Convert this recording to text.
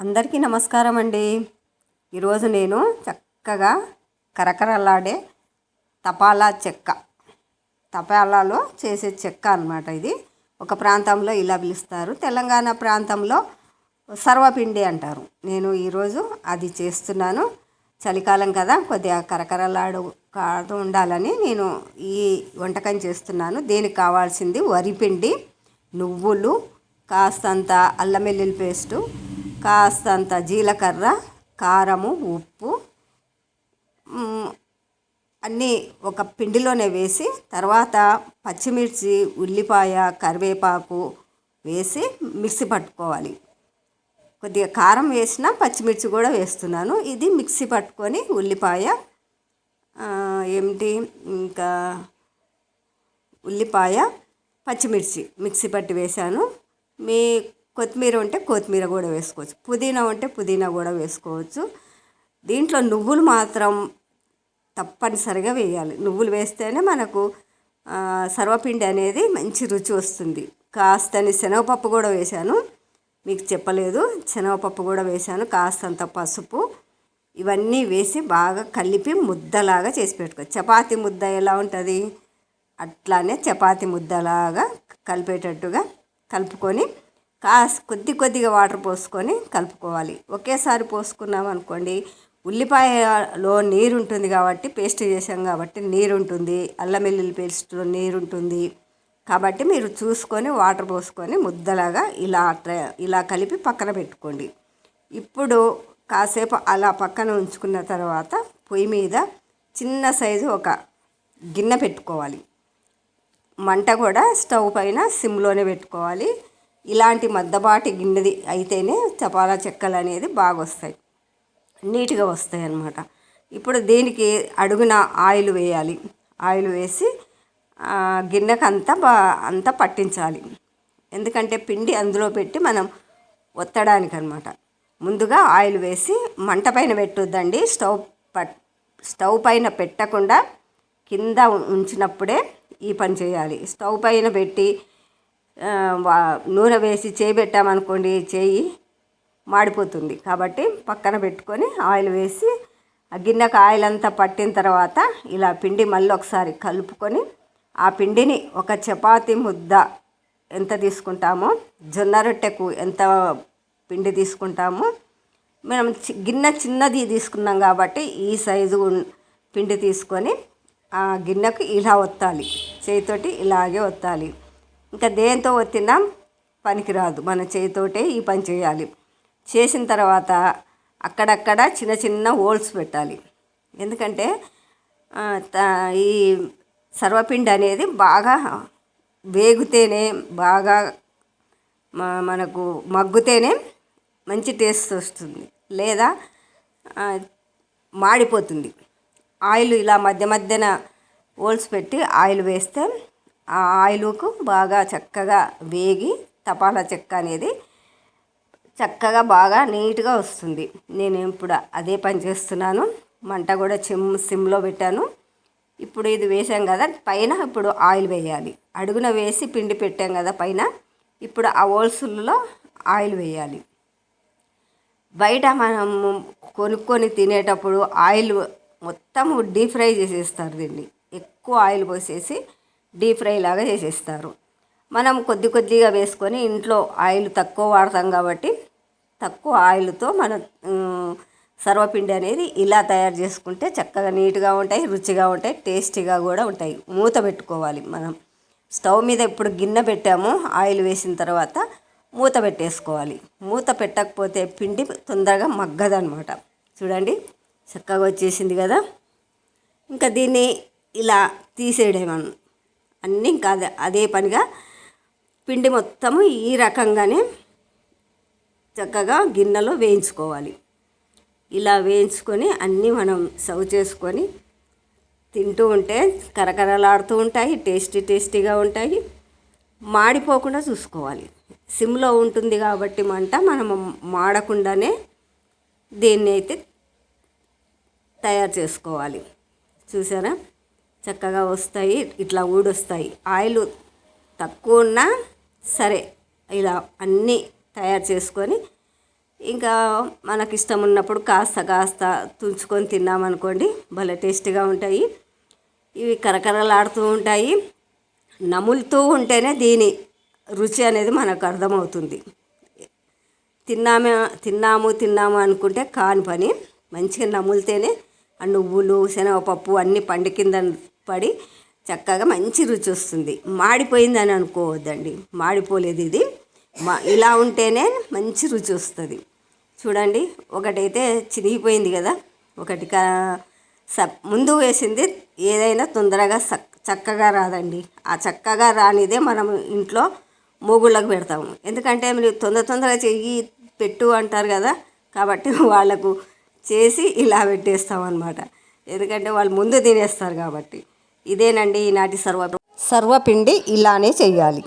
అందరికీ నమస్కారం అండి. ఈరోజు నేను చక్కగా కరకరలాడే తపాలా చెక్క. తపాలాలో చేసే చెక్క అనమాట ఇది. ఒక ప్రాంతంలో ఇలా పిలుస్తారు. తెలంగాణ ప్రాంతంలో సర్వపిండి అంటారు. నేను ఈరోజు అది చేస్తున్నాను. చలికాలం కదా కొద్దిగా కరకరలాడు కాదు ఉండాలని నేను ఈ వంటకం చేస్తున్నాను. దీనికి కావాల్సింది వరిపిండి నువ్వులు కాస్తంత అల్లం వెల్లుల్లి పేస్టు కాస్తంత జీలకర్ర కారము ఉప్పు అన్నీ ఒక పిండిలోనే వేసి తర్వాత పచ్చిమిర్చి ఉల్లిపాయ కరివేపాకు వేసి మిక్సీ పట్టుకోవాలి. కొద్దిగా కారం వేసిన పచ్చిమిర్చి కూడా వేస్తున్నాను. ఇది మిక్సీ పట్టుకొని ఉల్లిపాయ ఏమిటి ఇంకా ఉల్లిపాయ పచ్చిమిర్చి మిక్సీ పట్టి వేసాను మీ కొత్తిమీర ఉంటే కొత్తిమీర కూడా వేసుకోవచ్చు. పుదీనా ఉంటే పుదీనా కూడా వేసుకోవచ్చు. దీంట్లో నువ్వులు మాత్రం తప్పనిసరిగా వేయాలి. నువ్వులు వేస్తేనే మనకు సర్వపిండి అనేది మంచి రుచి వస్తుంది. కాస్తని శనగపప్పు కూడా వేశాను. మీకు చెప్పలేదు. శనగపప్పు కూడా వేశాను. కాస్తంత పసుపు. ఇవన్నీ వేసి బాగా కలిపి ముద్దలాగా చేసి పెట్టుకో చపాతీ ముద్ద ఎలా ఉంటుంది? అట్లానే చపాతి ముద్దలాగా కలిపేటట్టుగా కలుపుకొని కాస్ కొద్ది కొద్దిగా వాటర్ పోసుకొని కలుపుకోవాలి. ఒకేసారి పోసుకున్నాం అనుకోండి ఉల్లిపాయలో నీరు ఉంటుంది కాబట్టి పేస్ట్ చేసాం కాబట్టి నీరు ఉంటుంది అల్లం వెల్లుల్లి పేస్ట్లో నీరు ఉంటుంది. కాబట్టి మీరు చూసుకొని వాటర్ పోసుకొని ముద్దలాగా ఇలా ట్ర- ఇలా కలిపి పక్కన పెట్టుకోండి. ఇప్పుడు కాసేపు అలా పక్కన ఉంచుకున్న తర్వాత పొయ్యి మీద చిన్న సైజు ఒక గిన్నె పెట్టుకోవాలి. మంట కూడా స్టవ్ పైన సిమ్లోనే పెట్టుకోవాలి. ఇలాంటి మద్దబాటి గిన్నెది అయితేనే చపాలా చెక్కలు అనేది బాగా వస్తాయి నీట్గా వస్తాయి అన్నమాట. ఇప్పుడు దీనికి అడుగున ఆయిల్ వేయాలి. ఆయిల్ వేసి గిన్నెకు అంతా బా అంతా పట్టించాలి. ఎందుకంటే పిండి అందులో పెట్టి మనం ఒత్తడానికి అనమాట ముందుగా ఆయిల్ వేసి మంట పైన పెట్టొద్దండి. స్టవ్ పట్ స్టవ్ పైన పెట్టకుండా కింద ఉంచినప్పుడే ఈ పని చేయాలి. స్టవ్ పైన పెట్టి నూనె వేసి చేయి పెట్టామనుకోండి చేయి మాడిపోతుంది. కాబట్టి పక్కన పెట్టుకొని ఆయిల్ వేసి ఆ గిన్నెకు ఆయిల్ అంతా పట్టిన తర్వాత ఇలా పిండి మళ్ళీ ఒకసారి కలుపుకొని ఆ పిండిని ఒక చపాతి ముద్ద ఎంత తీసుకుంటామో జొన్న రొట్టెకు ఎంత పిండి తీసుకుంటామో మనం చి- గిన్నె చిన్నది తీసుకున్నాం కాబట్టి ఈ సైజు పిండి తీసుకొని ఆ గిన్నెకు ఇలా ఒత్తాలి. చేతితోటి ఇలాగే ఒత్తాలి. ఇంకా దేంతో ఒత్తినా పనికిరాదు. మన చేతితోటే ఈ పని చేయాలి. చేసిన తర్వాత అక్కడక్కడ చిన్న చిన్న హోల్స్ పెట్టాలి. ఎందుకంటే త- ఈ సర్వపిండి అనేది బాగా వేగితేనే బాగా మనకు మగ్గుతేనే మంచి టేస్ట్ వస్తుంది. లేదా మాడిపోతుంది. ఆయిల్ ఇలా మధ్య మధ్యన హోల్స్ పెట్టి ఆయిల్ వేస్తే ఆ ఆయిల్కు బాగా చక్కగా వేగి తపాలా చెక్క అనేది చక్కగా బాగా నీట్గా వస్తుంది. నేను ఇప్పుడు అదే పని చేస్తున్నాను. మంట కూడా చిమ్ సిమ్లో పెట్టాను. ఇప్పుడు ఇది వేసాం కదా పైన ఇప్పుడు ఆయిల్ వేయాలి. అడుగున వేసి పిండి పెట్టాం కదా పైన ఇప్పుడు ఆ హోల్సుల్లో ఆయిల్ వేయాలి. బయట మనం కొనుక్కొని తినేటప్పుడు ఆయిల్ మొత్తం డీప్ ఫ్రై చేసేస్తారు దీన్ని. ఎక్కువ ఆయిల్ పోసేసి డీప్ ఫ్రై లాగా చేసేస్తారు. మనం కొద్ది కొద్దిగా వేసుకొని ఇంట్లో ఆయిల్ తక్కువ వాడతాం కాబట్టి తక్కువ ఆయిల్తో మనం సర్వపిండి అనేది ఇలా తయారు చేసుకుంటే చక్కగా నీట్గా ఉంటాయి రుచిగా ఉంటాయి టేస్టీగా కూడా ఉంటాయి. మూత పెట్టుకోవాలి మనం. స్టవ్ మీద ఇప్పుడు గిన్నె పెట్టాము ఆయిల్ వేసిన తర్వాత మూత పెట్టేసుకోవాలి. మూత పెట్టకపోతే పిండి తొందరగా మగ్గదనమాట. చూడండి చక్కగా వచ్చేసింది కదా. ఇంకా దీన్ని ఇలా తీసేయడం అన్నీ ఇంకా అదే అదే పనిగా పిండి మొత్తము ఈ రకంగానే చక్కగా గిన్నెలో వేయించుకోవాలి. ఇలా వేయించుకొని అన్నీ మనం సర్వ్ చేసుకొని తింటూ ఉంటే కరకరలాడుతూ ఉంటాయి టేస్టీ టేస్టీగా ఉంటాయి. మాడిపోకుండా చూసుకోవాలి. సిమ్లో ఉంటుంది కాబట్టి మంట మనం మాడకుండానే దీన్ని అయితే తయారు చేసుకోవాలి. చూసారా? చక్కగా వస్తాయి ఇట్లా ఊడొస్తాయి. ఆయిల్ తక్కువ ఉన్నా సరే ఇలా అన్నీ తయారు చేసుకొని ఇంకా మనకి ఇష్టం ఉన్నప్పుడు కాస్త కాస్త తుంచుకొని తిన్నామనుకోండి భలే టేస్టీగా ఉంటాయి. ఇవి కరకరలాడుతూ ఉంటాయి. నములుతూ ఉంటేనే దీని రుచి అనేది మనకు అర్థమవుతుంది. తిన్నామే తిన్నాము తిన్నాము అనుకుంటే కాని పని. మంచిగా నములితేనే ఆ నువ్వులు శనగపప్పు అన్నీ పండు కింద పడి చక్కగా మంచి రుచి వస్తుంది. మాడిపోయిందని అనుకోవద్దండి. మాడిపోలేదు ఇది. మా ఇలా ఉంటేనే మంచి రుచి వస్తుంది. చూడండి ఒకటైతే చిరిగిపోయింది కదా. ఒకటి కా స ముందు వేసింది ఏదైనా తొందరగా చక్కగా రాదండి. ఆ చక్కగా రానిదే మనం ఇంట్లో మొగుళ్ళకు పెడతాము. ఎందుకంటే మీరు తొందర తొందరగా చెయ్యి పెట్టు అంటారు కదా. కాబట్టి వాళ్ళకు చేసి ఇలా పెట్టేస్తాం అనమాట ఎందుకంటే వాళ్ళు ముందు తినేస్తారు కాబట్టి. ఇదేనండి ఈనాటి సర్వ సర్వపిండి ఇలానే చేయాలి